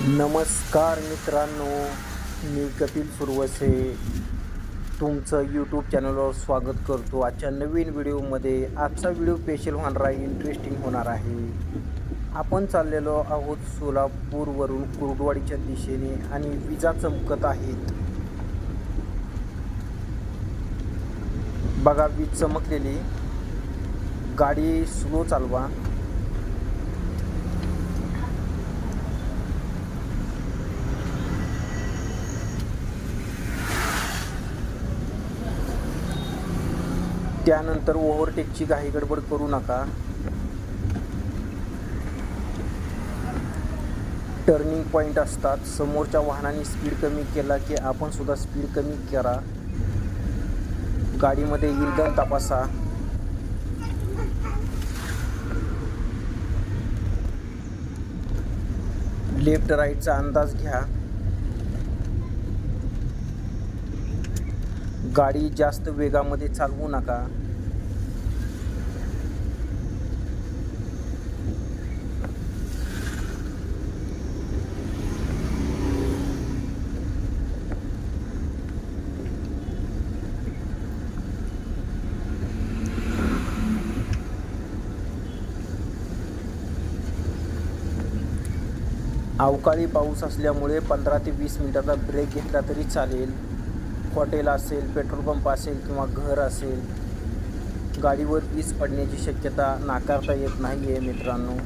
नमस्कार मित्रांनो मी कपिल सुरवसे. तुमचं यूट्यूब चॅनलवर स्वागत करतो. आजच्या नवीन व्हिडिओमध्ये आजचा व्हिडिओ स्पेशल होणार आहे इंटरेस्टिंग होणार आहे. आपण चाललेलो आहोत सोलापूरवरून कुर्डवाडीच्या दिशेने आणि विजा चमकत आहेत. बघा वीज चमकलेली. गाडी स्लो चालवा. त्यानंतर ओव्हरटेकची घाई गडबड करू नका. टर्निंग पॉईंट असतात. समोरच्या वाहनाने स्पीड कमी केला की आपण सुद्धा स्पीड कमी करा. गाडीमध्ये इंधन तपासा. लेफ्ट राईटचा अंदाज घ्या. गाडी जास्त वेगामध्ये चालवू नका. अवकाळी पाऊस असल्यामुळे पंधरा ते वीस मिनिटाचा ब्रेक घेतला तरी चालेल. हॉटेल असेल पेट्रोल पंप असेल किंवा घर असेल गाडीवर वीज पडण्याची शक्यता नाकारता येत नाही आहे मित्रांनो.